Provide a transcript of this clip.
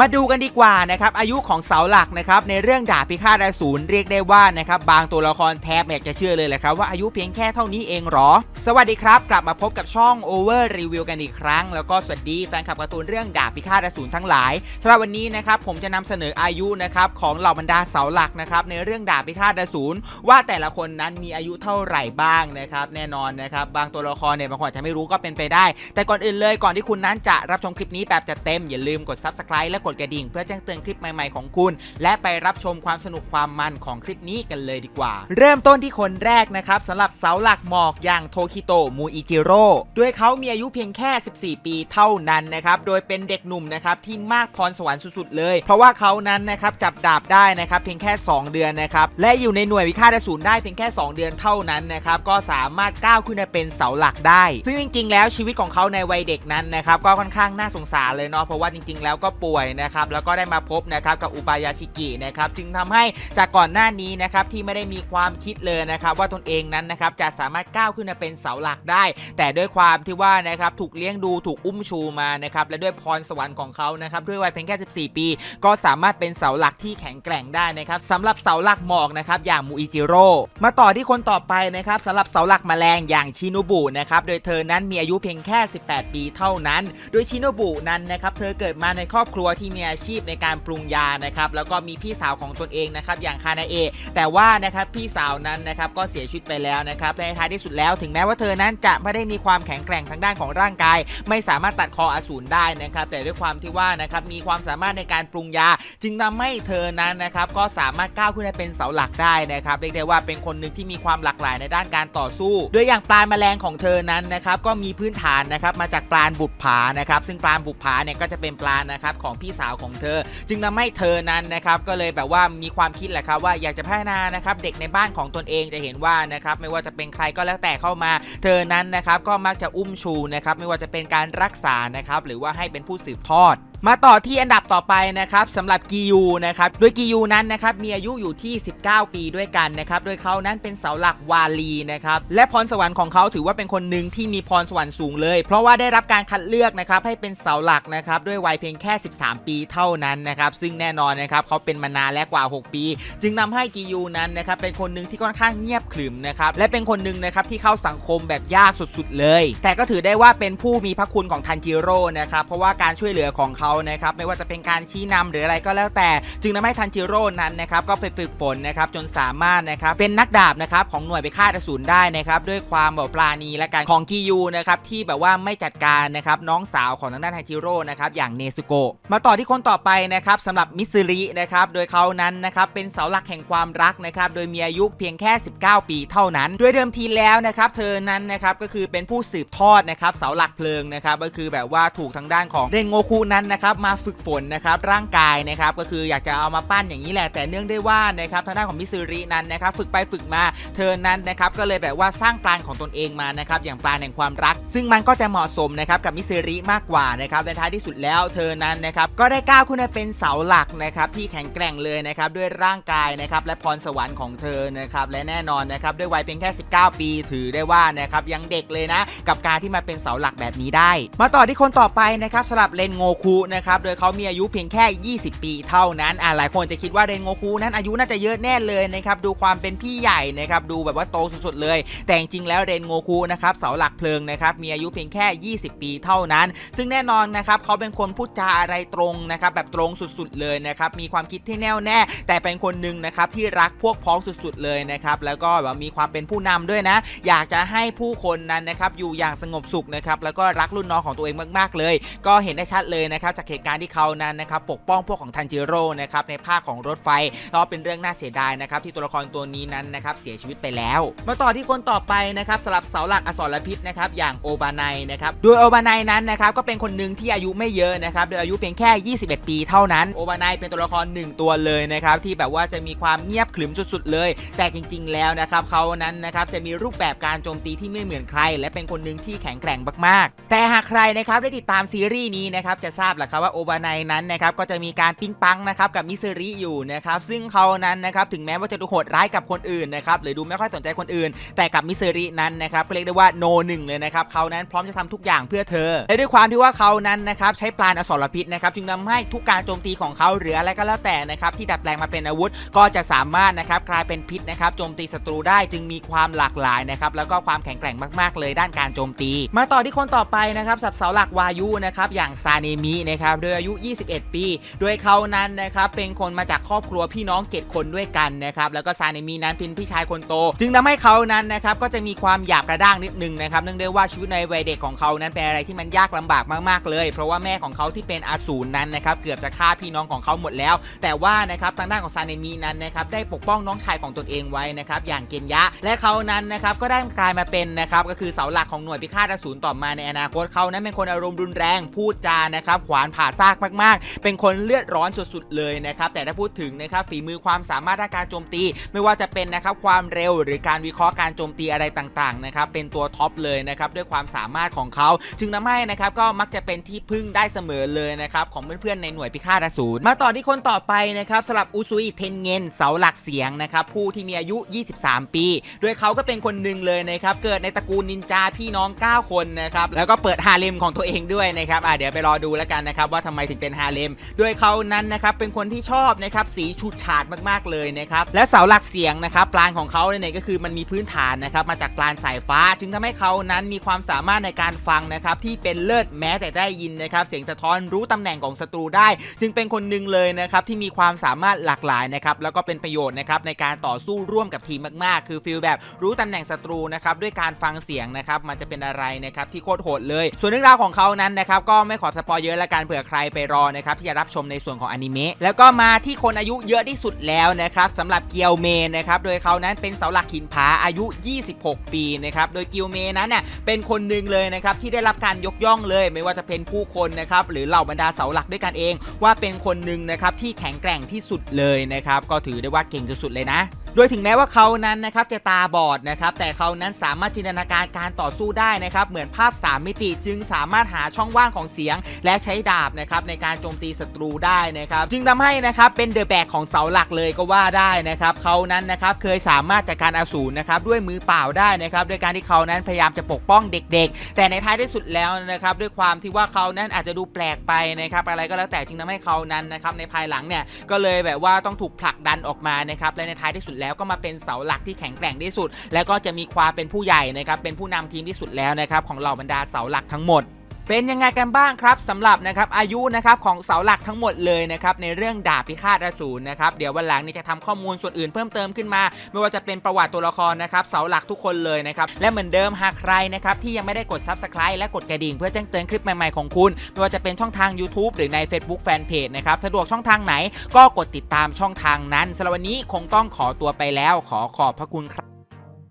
มาดูกันดีกว่านะครับอายุของเสาหลักนะครับในเรื่องดาบพิฆาตอสูรเรียกได้ว่านะครับบางตัวละครแทบไม่อยากจะเชื่อเลยแหละครับว่าอายุเพียงแค่เท่านี้เองหรอ สวัสดีครับ กลับมาพบกับช่อง Over Review กันอีกครั้ง แล้วก็สวัสดีแฟนคลับการ์ตูนเรื่องดาบพิฆาตอสูรทั้งหลายสำหรับวันนี้นะครับผมจะนำเสนออายุนะครับของเหล่าบรรดาเสาหลักนะครับในเรื่องดาบพิฆาตอสูรว่าแต่ละคนนั้นมีอายุเท่าไหร่บ้างนะครับแน่นอนนะครับบางตัวละครเนี่ยบางคนอาจจะไม่รู้ก็เป็นไปได้ แต่ก่อนอื่นเลยก่อนที่คุณนั้นจะรับชมคลิปนี้แบบจัดเต็มอย่าลืมกด Subscribe และกดกระดิ่ง เพื่อแจ้งเตือนคลิปใหม่ๆของคุณ และไปรับชมความสนุกความมันของคลิปนี้กันเลยดีกว่า เริ่มต้นที่คนแรกนะครับสำหรับเสาหลักหมอกอย่างโทคิโตะมูอิจิโร่ด้วยเขามีอายุเพียงแค่ 14 ปีเท่านั้นนะครับโดยเป็นเด็กหนุ่มนะครับที่มากพรสวรรค์สุดๆเลย เพราะว่าเขานั้นนะครับจับดาบได้นะครับเพียงแค่ 2 เดือนนะครับและอยู่ในหน่วยวิฆาตอสูรได้เพียงแค่ 2 เดือนเท่านั้นนะครับก็สามารถก้าวขึ้นมาเป็นเสาหลักได้ ซึ่งจริง ๆ แล้วชีวิตของเขาในวัยเด็กนั้นนะครับก็ค่อนข้างน่าสงสารเลยเนาะเพราะว่าจริง ๆ แล้วก็ป่วยนะครับแล้วก็ได้มาพบนะครับกับอุปายาชิกินะครับจึงทำให้จากก่อนหน้านี้นะครับที่ไม่ได้มีความคิดเลยนะครับว่าตนเองนั้นนะครับจะสามารถก้าวขึ้นมาเป็นเสาหลักได้ แต่ด้วยความที่ว่านะครับถูกเลี้ยงดูถูกอุ้มชูมานะครับและด้วยพรสวรรค์ของเขานะครับด้วยวัยเพียงแค่ 14 ปี ก็สามารถเป็นเสาหลักที่แข็งแกร่งได้นะครับสำหรับเสาหลักหมอกนะครับอย่างมูอิจิโร่มาต่อที่คนต่อไปนะครับสำหรับเสาหลักแมลงอย่างชิโนบุนะครับโดยเธอนั้นมีอายุเพียงแค่ 18 ปีเท่านั้น โดยชิโนบุนั้นนะครับเธอเกิดมาในครอบครัวที่ที่มีอาชีพในการปรุงยานะครับแล้วก็มีพี่สาวของตนเองนะครับอย่างคานาเอะแต่ว่านะครับพี่สาวนั้นนะครับก็เสียชีวิตไปแล้วนะครับและในท้ายที่สุดแล้วถึงแม้ว่าเธอนั้นจะไม่ได้มีความแข็งแกร่งทางด้านของร่างกาย ไม่สามารถตัดคออสูรได้นะครับแต่ด้วยความที่ว่านะครับมีความสามารถในการปรุงยา จึงทำให้เธอนั้นนะครับก็สามารถก้าวขึ้นมาเป็นเสาหลักได้นะครับเรียกได้ว่าเป็นคนหนึ่งที่มีความหลากหลายในด้านการต่อสู้โดยอย่างปลาแมลงของเธอนั้นนะครับก็มีพื้นฐานนะครับมาจากปลาบุปผานะครับซึ่งปลาบุปผาเนี่ยก็จะเป็นปลานะครับของพี่สาวของเธอ จึงทำให้เธอนั้นนะครับก็เลยแบบว่ามีความคิดแหละครับว่าอยากจะพัฒนานะครับเด็กในบ้านของตนเองจะเห็นว่านะครับไม่ว่าจะเป็นใครก็แล้วแต่เข้ามา เธอนั้นนะครับก็มักจะอุ้มชูนะครับไม่ว่าจะเป็นการรักษานะครับหรือว่าให้เป็นผู้สืบทอด มาต่อที่อันดับต่อไปนะครับสำหรับกิยูนะครับโดยกิยูนั้นนะครับมีอายุอยู่ที่ 19 ปีด้วยกันนะครับโดยเขานั้นเป็นเสาหลักวาลีนะครับและพรสวรรค์ของเขาถือว่าเป็นคนหนึ่งที่มีพรสวรรค์สูงเลย เพราะว่าได้รับการคัดเลือกนะครับให้เป็นเสาหลักนะครับด้วยวัยเพียงแค่ 13 ปีเท่านั้นนะครับซึ่งแน่นอนนะครับเขาเป็นมานานและกว่า 6 ปี จึงนำให้กิยูนั้นนะครับเป็นคนหนึ่งที่ค่อนข้างเงียบขรึมนะครับและเป็นคนหนึ่งนะครับที่เข้าสังคมแบบยากสุดๆเลย แต่ก็ถือได้ว่าเป็นผู้มีพระคุณของทันจิโร่นะครับเพราะว่าการช่วยเหลือของเขานะครับไม่ว่าจะเป็นการชี้นำหรืออะไรก็แล้วแต่ จึงทำให้ทันจิโร่นั้นนะครับก็ไปฝึกฝนนะครับจนสามารถนะครับเป็นนักดาบนะครับของหน่วยไปฆ่าอสูรได้นะครับด้วยความแบบปราณีและการของกิยูนะครับที่แบบว่าไม่จัดการนะครับน้องสาวของทางด้านทันจิโร่นะครับอย่างเนซุโกะมาต่อที่คนต่อไปนะครับสำหรับมิซึรินะครับโดยเขานั้นนะครับเป็นเสาหลักแห่งความรักนะครับโดยมีอายุเพียงแค่ 19 ปีเท่านั้น ด้วยเดิมทีแล้วนะครับเธอนั้นนะครับก็คือเป็นผู้สืบทอดนะครับเสาหลักเพลิงนะครับก็คือแบบว่าถูกทางด้านของเรนโงคุนั้นนะครับมาฝึกฝนนะครับร่างกายนะครับก็คืออยากจะเอามาปั้นอย่างนี้แหละแต่เนื่องด้วยว่านะครับทางด้านของมิซึรินั้นนะครับฝึกไปฝึกมาเธอนั้นนะครับก็เลยแบบว่าสร้างปลานของตนเองมานะครับอย่างปลานแห่งความรัก ซึ่งมันก็จะเหมาะสมนะครับกับมิซึริมากกว่านะครับในท้ายที่สุดแล้วเธอนั้นนะครับก็ได้ก้าวขึ้นมาเป็นเสาหลักนะครับที่แข็งแกร่งเลยนะครับด้วยร่างกายนะครับและพรสวรรค์ของเธอนะครับและแน่นอนนะครับด้วยวัยเพียงแค่ 19 ปี ถือได้ว่านะครับยังเด็กเลยนะกับการที่มาเป็นเสาหลักแบบนี้ได้ มาต่อที่คนต่อไปนะครับสำหรับเรนโงคุนะครับ โดยเขามีอายุเพียงแค่ 20 ปีเท่านั้นอ่าหลายคนจะคิดว่าเรนโงคุนั้นอายุน่าจะเยอะแน่เลยนะครับ ดูความเป็นพี่ใหญ่นะครับ ดูแบบว่าโตสุดๆเลย แต่จริงๆแล้วเรนโงคุนะครับ เสาหลักเพลิงนะครับ มีอายุเพียงแค่ 20 ปีเท่านั้น ซึ่งแน่นอนนะครับเขาเป็นคนพูดจาอะไรตรงนะครับ แบบตรงสุดๆเลยนะครับ มีความคิดที่แน่วแน่ แต่เป็นคนหนึ่งนะครับที่รักพวกพ้องสุดๆเลยนะครับ แล้วก็แบบมีความเป็นผู้นำด้วยนะ อยากจะให้ผู้คนนั้นนะครับอยู่อย่างสงบสุขนะครับ แล้วก็รักรุ่นน้องของตัวเองมากๆเลย ก็เห็นได้ชัดเลยนะครับจากเหตุการณ์ที่เขานั้นนะครับปกป้องพวกของทันจิโร่นะครับในภาคของรถไฟก็เป็นเรื่องน่าเสียดายนะครับที่ตัวละครตัวนี้นั้นนะครับเสียชีวิตไปแล้ว มาต่อที่คนต่อไปนะครับสำหรับเสาหลักอสรพิษนะครับอย่างโอบานายนะครับโดยโอบานายนั้นนะครับก็เป็นคนหนึ่งที่อายุไม่เยอะนะครับโดยอายุเพียงแค่ 21 ปีเท่านั้นโอบานายเป็นตัวละครหนึ่งตัวเลยนะครับที่แบบว่าจะมีความเงียบขรึมสุดๆ เลย แต่จริง ๆ แล้วนะครับเขานั้นนะครับจะมีรูปแบบการโจมตีที่ไม่เหมือนใคร และเป็นคนหนึ่งที่แข็งแกร่งมากๆ แต่หากใครนะครับได้ติดตามซีรีส์นี้นะครับจะทราบะครับว่าโอบานายนั้นนะครับก็จะมีการปิ้งปังนะครับกับมิสริอยู่นะครับซึ่งเขานั้นนะครับถึงแม้ว่าจะดูโหดร้ายกับคนอื่นนะครับหรือดูไม่ค่อยสนใจคนอื่น แต่กับมิสรินั้นนะครับก็เรียกได้ว่าโนหนึ่งเลยนะครับเขานั้นพร้อมจะทำทุกอย่างเพื่อเธอและด้วยความที่ว่าเขานั้นนะครับใช้ปราณอสรพิษนะครับจึงทำให้ทุกการโจมตีของเขาหรืออะไรก็แล้วแต่นะครับที่ดัดแปลงมาเป็นอาวุธ ก็จะสามารถนะครับกลายเป็นพิษนะครับโจมตีศัตรูได้จึงมีความหลากหลายนะครับแล้วก็ความแข็งแกร่งมากๆเลยด้านการโจมตี มาต่อที่คนต่อไปนะครับสับเสาหลักวายุนะครับอย่างซาเนมินะครับโดยอายุ 21 ปี โดยเขานั้นนะครับเป็นคนมาจากครอบครัวพี่น้องเจ็ดคนด้วยกันนะครับแล้วก็ซาเนมินั้นเป็นพี่ชายคนโต จึงทำให้เขานั้นนะครับก็จะมีความหยาบกระด้างนิดนึงนะครับเนื่องด้วยว่าชีวิตในวัยเด็กของเขานั้นเป็นอะไรที่มันยากลำบากมากๆเลย เพราะว่าแม่ของเขาที่เป็นอาสูรนั้นนะครับเกือบจะฆ่าพี่น้องของเขาหมดแล้ว แต่ว่านะครับทางด้านของซาเนมินั้นนะครับได้ปกป้องน้องชายของตนเองไว้นะครับอย่างเกนยะ และเขานั้นนะครับก็ได้กลายมาเป็นนะครับก็คือเสาหลักของหน่วยพิฆาตอสูรต่อมาในอนาคตเขานั้นเป็นคนอารมณ์รุนแรงพูดจานะครับขวานผ่าซากมากๆ เป็นคนเลือดร้อนสุดๆเลยนะครับ แต่ถ้าพูดถึงนะครับฝีมือความสามารถด้านการโจมตี ไม่ว่าจะเป็นนะครับความเร็วหรือการวิเคราะห์การโจมตีอะไรต่างๆนะครับเป็นตัวท็อปเลยนะครับด้วยความสามารถของเขาจึงทำให้นะครับก็มักจะเป็นที่พึ่งได้เสมอเลยนะครับของเพื่อนๆในหน่วยพิฆาตอสูรมาต่อที่คนต่อไปนะครับสำหรับอุซุยเทนเงนเสาหลักเสียงนะครับผู้ที่มีอายุ 23 ปี โดยเขาก็เป็นคนหนึ่งเลยนะครับเกิดในตระกูลนินจาพี่น้อง 9 คนนะครับแล้วก็เปิดฮาเลมของตัวเองด้วยนะครับอะเดี๋ยวไปรอดูแล้วกันนะครับว่าทำไมถึงเป็นฮาเลม โดยเขานั้นนะครับเป็นคนที่ชอบนะครับสีฉูดฉาดมากๆเลยนะครับและเสาหลักเสียงนะครับปลานของเขาเนี่ยก็คือมันมีพื้นฐานนะครับมาจากปลานสายฟ้า จึงทำให้เขานั้นมีความสามารถในการฟังนะครับที่เป็นเลิศแม้แต่ได้ยินนะครับเสียงสะท้อนรู้ตำแหน่งของศัตรูได้ จึงเป็นคนหนึ่งเลยนะครับที่มีความสามารถหลากหลายนะครับแล้วก็เป็นประโยชน์นะครับในการต่อสู้ร่วมกับทีมมากๆ คือฟีลแบบรู้ตำแหน่งศัตรูนะครับด้วยการฟังเสียงนะครับมันจะเป็นอะไรนะครับที่โคตรโหดเลย ส่วนเรื่องราวของเขานั้นนะครับก็ไม่ขอสปอยเยอะละกันเผื่อใครไปรอนะครับที่จะรับชมในส่วนของอนิเมะแล้วก็มาที่คนอายุเยอะที่สุดแล้วนะครับสำหรับเกียวเมนนะครับโดยเขานั้นเป็นเสาหลักหินผาอายุ 26 ปีนะครับโดยเกียวเมนั้นเนี่ยเป็นคนหนึ่งเลยนะครับที่ได้รับการยกย่องเลย ไม่ว่าจะเป็นผู้คนนะครับหรือเหล่าบรรดาเสาหลักด้วยกันเอง ว่าเป็นคนหนึ่งนะครับที่แข็งแกร่งที่สุดเลยนะครับก็ถือได้ว่าเก่งที่สุดเลยนะ โดยถึงแม้ว่าเขานั้นนะครับจะตาบอดนะครับแต่เขานั้นสามารถจินตนาการการต่อสู้ได้นะครับเหมือนภาพ 3 มิติจึงสามารถหาช่องว่างของเสียง และใช้ดาบนะครับในการโจมตีศัตรูได้นะครับจึงทำให้นะครับเป็นเดอะแบกของเสาหลักเลยก็ว่าได้นะครับเขานั้นนะครับเคยสามารถจัดการอสูรนะครับด้วยมือเปล่าได้นะครับด้วยการที่เขานั้นพยายามจะปกป้องเด็ก ๆ แต่ในท้ายที่สุดแล้วนะครับด้วยความที่ว่าเขานั้นอาจจะดูแปลกไปนะครับอะไรก็แล้วแต่จึงทำให้เขานั้นนะครับในภายหลังเนี่ยก็เลยแบบว่าต้องถูกผลักดันออกมานะครับและในท้ายที่สุดแล้วก็มาเป็นเสาหลักที่แข็งแกร่งที่สุด แล้วก็จะมีความเป็นผู้ใหญ่นะครับเป็นผู้นำทีมที่สุดแล้วนะครับของเหล่าบรรดาเสาหลักทั้งหมด เป็นยังไงกันบ้างครับสำหรับนะครับอายุนะครับของเสาหลักทั้งหมดเลยนะครับในเรื่องดาบพิฆาตอสูรนะครับเดี๋ยววันหลังนี้จะทำข้อมูลส่วนอื่นเพิ่มเติมขึ้นมา ไม่ว่าจะเป็นประวัติตัวละครนะครับเสาหลักทุกคนเลยนะครับและเหมือนเดิมหากใครนะครับที่ยังไม่ได้กด Subscribe และกดกระดิ่งเพื่อแจ้งเตือนคลิปใหม่ๆของคุณ ไม่ว่าจะเป็นช่องทาง YouTube หรือใน Facebook Fanpage นะครับสะดวกช่องทางไหนก็กดติดตามช่องทางนั้นสำหรับวันนี้คงต้องขอตัวไปแล้วขอขอบพระคุณครับ